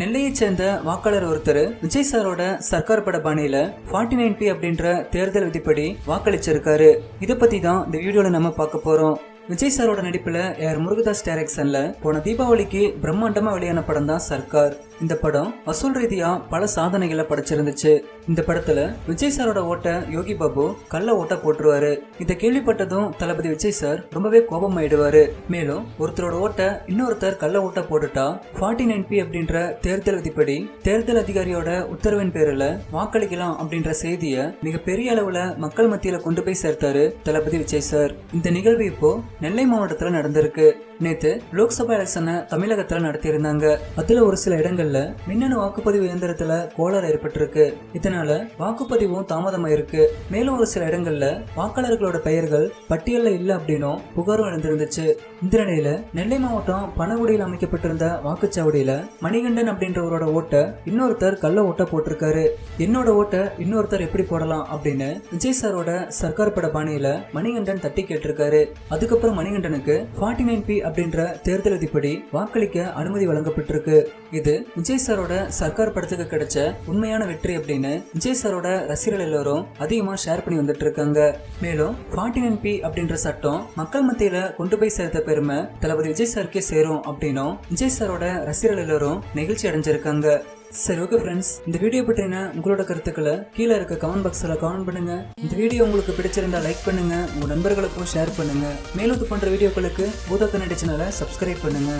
நெல்லையைச் சேர்ந்த வாக்காளர் ஒருத்தர் விஜய் சாரோட சர்க்கார் பட பாணியில ஃபார்ட்டி நைன் பி அப்படின்ற தேர்தல் விதிப்படி வாக்களிச்சிருக்காரு. இதை பத்தி தான் இந்த வீடியோல நம்ம பார்க்க போறோம். விஜய் சாரோட நடிப்புல ஏர் முருகதாஸ் டைரக்ஷன்ல போன தீபாவளிக்கு பிரம்மாண்டமா வெளியான படம் தான் சர்க்கார். இந்த படம் வசூல் ரீதியா பல சாதனைகளை படைச்சிருந்துச்சு. இந்த படத்துல விஜய் சாரோட ஓட்ட யோகி பாபு கள்ள ஓட்ட போட்டுருவாரு. இதை கேள்விப்பட்டதும் தளபதி விஜய் சார் ரொம்பவே கோபமாயிடுவாரு. மேலும் ஒருத்தரோட ஓட்ட இன்னொருத்தர் கள்ள ஓட்ட போட்டுட்டா ஃபார்ட்டி நைன் பி அப்படின்ற தேர்தல் விதிப்படி தேர்தல் அதிகாரியோட உத்தரவின் பேரில் வாக்களிக்கலாம் அப்படின்ற செய்தியை மிகப்பெரிய அளவுல மக்கள் மத்தியில கொண்டு போய் சேர்த்தாரு தளபதி விஜய் சார். இந்த நிகழ்வு இப்போ நெல்லை மாவட்டத்தில் நடந்திருக்கு. நேத்து லோக்சபா எலெக்ஷனை தமிழகத்துல நடத்தியிருந்தாங்க. அதுல ஒரு சில இடங்கள்ல மின்னணு வாக்குப்பதிவு இயந்திரத்துல கோளாறு ஏற்பட்டிருக்கு. இதனால வாக்குப்பதிவும் தாமதமாயிருக்கு மேலும் ஒரு சில இடங்கள்ல வாக்காளர்களோட பெயர்கள் பட்டியல்ல இல்ல அப்படின்னும் புகாரும் எழுந்திருந்துச்சு. இந்த நிலையில நெல்லை மாவட்டம் பனகுடியில் அமைக்கப்பட்டிருந்த வாக்குச்சாவடியில மணிகண்டன் அப்படின்றவரோட ஓட்ட இன்னொருத்தர் கள்ள ஓட்ட போட்டிருக்காரு. என்னோட ஓட்ட இன்னொருத்தர் எப்படி போடலாம் அப்படின்னு விஜய் சாரோட சர்க்கார் பட பாணியில மணிகண்டன் தட்டி கேட்டிருக்காரு. அதுக்கப்புறம் மணிகண்டனுக்கு ஃபார்ட்டி நைன் பி அப்படின்ற தேர்தல் விதிப்படி வாக்களிக்க அனுமதி வழங்கப்பட்டிருக்கு. இது விஜய் சாரோட சர்க்கார் படத்துக்கு கிடைச்ச உண்மையான வெற்றி அப்படின்னு விஜய் சாரோட ரசிகர்கள் எல்லாரும் அதிகமா ஷேர் பண்ணி வந்துட்டு இருக்காங்க மேலும் ஃபார்ட்டி நைன் பி அப்படின்ற சட்டம் மக்கள் மத்தியில கொண்டு போய் சேர்த்த பெருமை தளபதி விஜய் சாருக்கே சேரும் அப்படின்னும் விஜய் சாரோட ரசிகர்கள் எல்லாரும் நெகிழ்ச்சி அடைஞ்சிருக்காங்க. சரி ஓகே ஃப்ரெண்ட்ஸ் இந்த வீடியோ பற்றின உங்களோட கருத்துக்களை கீழே இருக்க கமெண்ட் பாக்ஸில் கமெண்ட் பண்ணுங்க. இந்த வீடியோ உங்களுக்கு பிடிச்சிருந்தா லைக் பண்ணுங்க. உங்க நண்பர்களுக்கும் ஷேர் பண்ணுங்க. மேலும் இது போன்ற வீடியோக்களுக்கு பூதா கன்னடி சேனலை சப்ஸ்கிரைப் பண்ணுங்க.